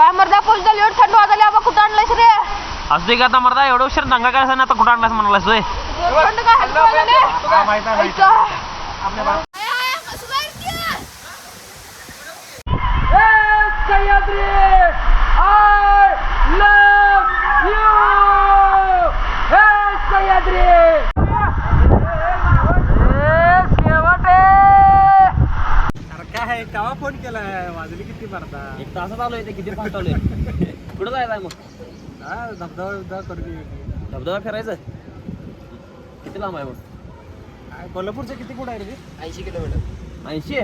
काय मर्दा पोच झाली एवढं थंड वाजली आबा कुठं आणलायस रे असू दे की आता मरदा एवढं उशीर दंगा काय ना आता कुठं आणलास म्हणालास होय? थंड काय हलकं वाजले ऐका. अरे काय केव्हा फोन केलाय वाजली किती तासात आलोय ते किती फास्ट आलोय कुठं जायचं आहे मग? हा धबधबा बिबधबा करू दे. धबधबा फिरायचं किती लांब आहे मग? काय, कोल्हापूरचं किती पुढे आहे रे? ऐंशी किलोमीटर. ऐंशी?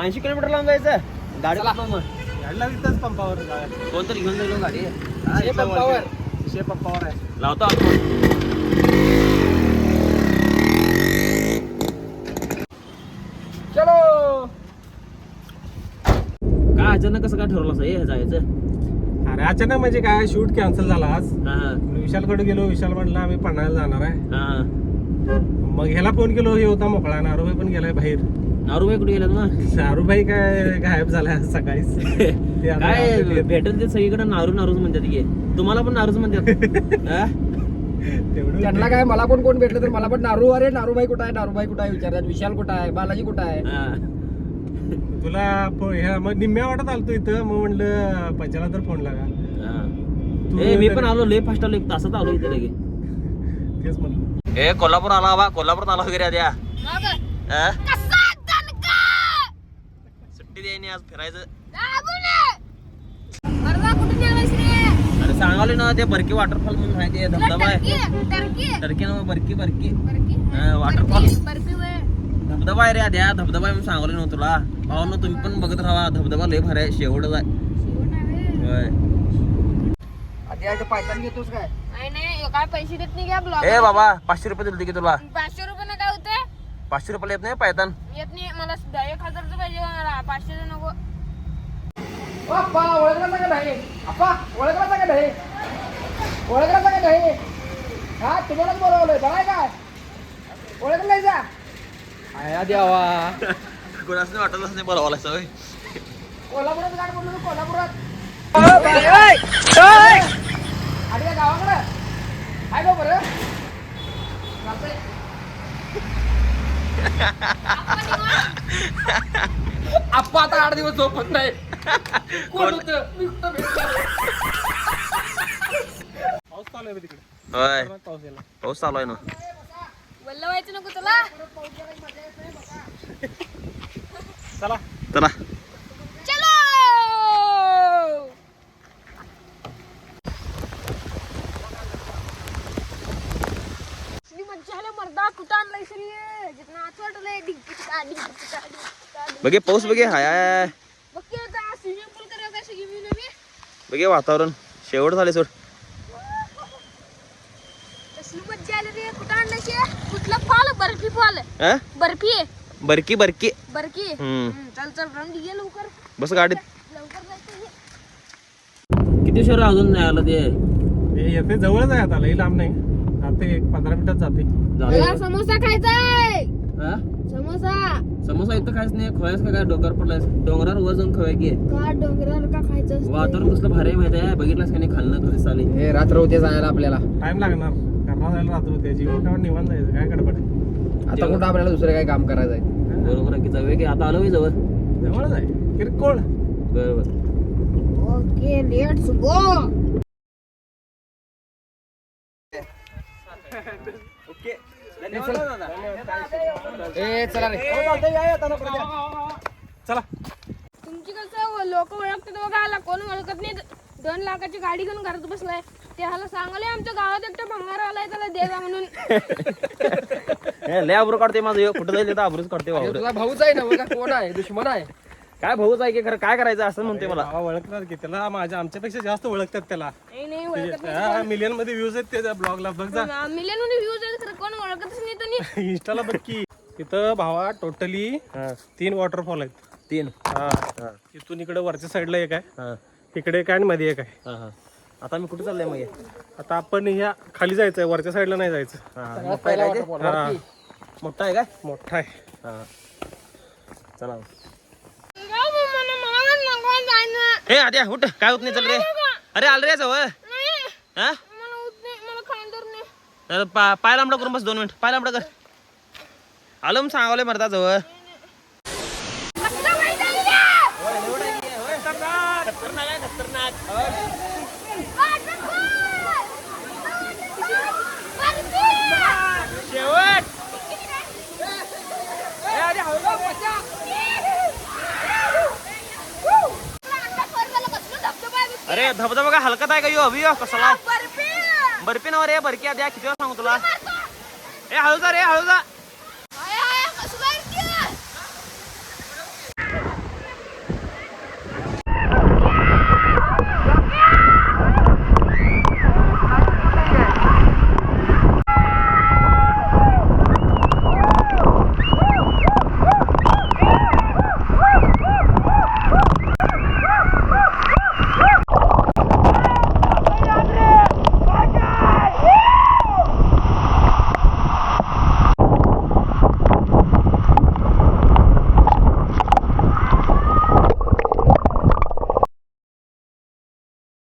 ऐंशी किलोमीटर लांब जायचं गाडी कुठं मग? गाडीला तिथंच पंपावर जाऊया. कोणतरी घेऊन जाईल गाडी? हा, इथं वरती. शे पंपावर आहे. लावतो आपण चलो काय अचानक कसं काय ठरवलं असं? हे जायचं अरे अचानक म्हणजे काय? शूट कॅन्सल झाला आज. हा. हा विशालकडे गेलो. विशाल म्हटलं आम्ही पन्हाळ्याला जाणार आहे. हा. मग ह्याला फोन केलो हे होता मोकळा. नारूभाई पण गेलाय बाहेर. नारूबाई कुठे गेल्यात मग नारूभाई काय गायब झालाय आज सकाळीच. ते आता काय भेटल ते सगळीकडे नारू नारूच म्हणतात की. तुम्हाला पण नारूच म्हणतात. हा? तेवढं त्यांना काय मला कोण कोण भेटलं तर मला पण नारू. अरे नारूबाई कुठं आहे? नारूबाई कुठं आहे? विचारतात. विशाल कुठं आहे? बालाजी कुठं आहे? हा. तुला ह्या मग निम्म्या वाटत आलतो इथं मग म्हणलं पंचाला तर फोन लागा. हा. तू ए मी पण आलो लय फास्ट आलो एक तासात आलो इथे लगे तेच म्हणलं. ए कोल्हापूर आला बा कोल्हापूर आला वगैरे द्या मग हा? कसा दणका? सुट्टी द्यायनी आज फिरायचं. अरे सांगाले ना ते बरकी वॉटरफॉल म्हणून आहे ते धबधबा आहे. टर्की ना बरकी बरकी. बरकी? धबधबा आहे रे द्या धबधबा आहे म्हणून सांगले ना तुला. भावानं तुम्ही पण बघत राहा. धबधबा लय भारी आहे. शेवटच आहे. शेवट आहे. आधी घेतोस काय? नाही नाही. हे काय पैसे देत नाही घ्या ब्लॉग ए बाबा पाचशे रुपये दिले की तुला? पाचशे रुपये काय होते. पाचशे रुपये येत नाही पायतान येत नाही. मला सुद्धा एक हजारचं पाहिजे मला पाचशे नको. अप्पा ओळखला का नाही अप्पा ओळखला का नाही ओळखला का नाही हा तुम्हालाच बोलवलंय. बघाय काय? ओळखलं नाही जा. आया द्यावा कोणाच वाटत नाही बोलावाला सवय कोल्हापुरात गाड बोललो ना, कोल्हापुरात. आणि काय गावाकडं? आहे का बरं. चालतंय. आप्पा आता आठ दिवस झोपत नाही. कोण होतं? चालू आहे तिकडे होय. पाऊस चालू आहे ना. वल्ल व्हायचं नको तुला. चला. चला. चलो! कसली मज्जा आल्या मर्दा कुठं आणलंय श्री? जिथं नाच वाटलंय डिंकिचका डिंकिचका डिंकिचका बघे पाऊस बघे. हाय हाय बघ की आता स्विमिंग पूल काय मी. बघे वातावरण. शेवट झाले सोड कसली मज्जा आली रे कुठं आणलंय शे कुठला फॉल बर्फी हा? बरकी बरकी बरकी. हम्म. हम्म, चल चल रंग ये लवकर. बस गाडीत. लवकर जायचं ये. किती उशीर अजून नाही आलं ते? हे येते जवळच आहे आता लई लांब नाही. जाते एक पंधरा मिनिटात जाते. मला समोसा खायचाय. हा? समोसा. समोसा इथं खायच नाही खोयास का काय डोक्यावर पडलाय? डोंगरावर वर जाऊन खवाय की. का डोंगरावर का खायचं असतंय? वातावरण कसलं भारी आहे माहिती आहे? बघितलंस का नाही खाल्लं तुझे साली? हे रात्र होते जायला आपल्याला. टाइम लागणार. करणार जायला रात्र होते. जीवन काय निवांत जायचं काय गडबड आहे? आता कुठं आपल्याला दुसरं काही काम करायचं आहे बरोबर आहे की जाऊया की? आता आलो मी जवळ. जवळच आहे. किरकोळ. बरोबर. ओके लेट्स गो ए चला. रे. चला तुमची कसं लोक ओळखतात बघा ह्याला कोण ओळखत नाही. दोन लाखाची गाडी घेऊन घरात बसलाय. ते ह्याला सांगले आमच्या गावात एकटा भंगार आलाय त्याला देवा म्हणून. हे लय आबरू काढते माझं. कुठं जाईल तिथं आबरूच काढते हे वावर तुझा भाऊच आहे ना बघा कोण आहे? दुश्मन आहे. काय भाऊच आहे की खरं? काय करायचं असं म्हणते मला? भावा ओळखतात की त्याला? माझ्या आमच्यापेक्षा जास्त ओळखतात त्याला. नाही नाही ओळखत मिलियनमध्ये व्ह्यूज आहेत त्याच्या ब्लॉगला बघ जा. नाही मिलियनमध्ये व्ह्यूज आहेत खरं. कोण ओळखतच नाही त्यांनी इंस्टाला बघ की. तिथं भावा टोटली तीन वॉटरफॉल आहेत. तीन. हा. इथून इकडे वरच्या साईडला एक आहे. हा. इकडे एक आहे आणि मध्ये एक आहे. हा हा. आता मी कुठे चाललंय मग? हे? आता आपण ह्या खाली जायचंय. वरच्या साईडला नाही जायचं. हा मोठा आहे काय? मोठा आहे. हा. चला. हे आद्या उठ. काय होत नाही चल रे. अरे आल रे जवळ. हा? अरे पा- पाय लांबडा करून बस दोन मिनिट. पाय लांबडा कर. आलो मग सांगावले मरता जवळ शेवट अरे धबधबा का हलकत आहे का? यो अभि यो कसला? बर्फी. ना रे बरकी द्या किती वेळा सांगू तुला? ए हळू जा रे हळू जा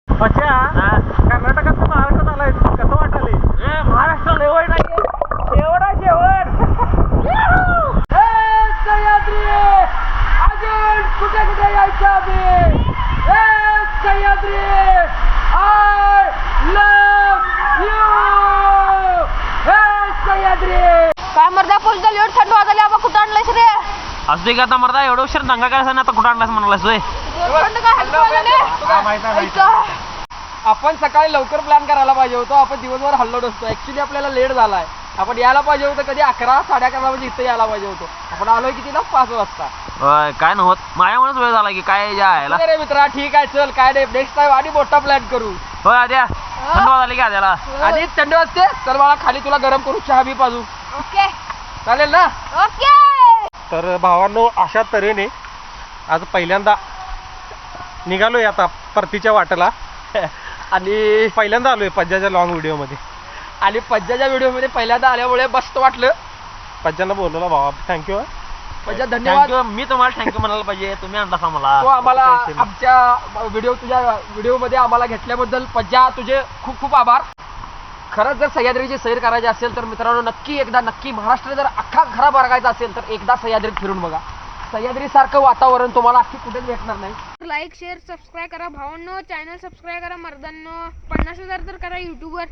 अच्छा कर्नाटकात महाराष्ट्रात आलाय कसं वाटाले महाराष्ट्र लेवड नाही शेवट आहे शेवट अजून कुठे कुठे यायचं आम्ही सह्याद्री आय लव्ह यू काय मर्दा पोच झाली एवढं थंड वाजली आबा कुठं आणलंयस रे? असू दे का आता मरता एवढं उशीर दंगा काय आता कुठं आणलास म्हणालास होय? थंड काय हलकं वाजले माहीत आहे माहीत आहे. आपण सकाळी लवकर प्लॅन करायला पाहिजे होतो. आपण दिवसभर हल्लो नसतो. ऍक्च्युली आपल्याला लेट झालाय. आपण यायला पाहिजे होतं कधी अकरा साडे अकरा वाजे इथे यायला पाहिजे होतो. आपण आलोय किती ना? पाच वाजता. होय, काय नव्हत? माझ्यामुळेच वेळ झाला की काय जायला अरे मित्रा ठीक आहे चल. काय नाही नेक्स्ट टाइम आणि मोठा प्लॅन करू. होय आद्या. थंड वाजली की आद्याला. आणि थंड वाजते चल मला खाली तुला गरम करू चहा बी पाजू. ओके. चालेल ना? ओके. तर भावांनो अशा तऱ्हेने आज पहिल्यांदा निघालोय आता परतीच्या वाटेला. आणि पहिल्यांदा आलोय पज्जाच्या लॉंग व्हिडिओमध्ये आणि पज्जाच्या व्हिडिओमध्ये पहिल्यांदा आल्यामुळे मस्त वाटलं. पज्जांना बोलवलं भावा. थँक्यू पज्जा धन्यवाद. मी तुम्हाला थँक्यू म्हणायला पाहिजे. तुम्ही आणला मला. तो आम्हाला काही नाही. आमच्या व्हिडिओ तुझ्या व्हिडिओमध्ये आम्हाला घेतल्याबद्दल पज्जा तुझे खूप खूप आभार. खरंच जर सह्याद्रीची सैर करायची असेल तर मित्रांनो नक्की एकदा नक्की महाराष्ट्र जर अख्खा खरा बघायचा असेल तर एकदा सह्याद्रीत फिरून बघा. सह्याद्री सारखं वातावरण तुम्हाला अख्खी कुठेच भेटणार नाही. लाईक शेअर सबस्क्राईब करा भावांनो. चॅनल सबस्क्राईब करा मर्दांनो. पन्नास हजार तर करा युट्यूबवर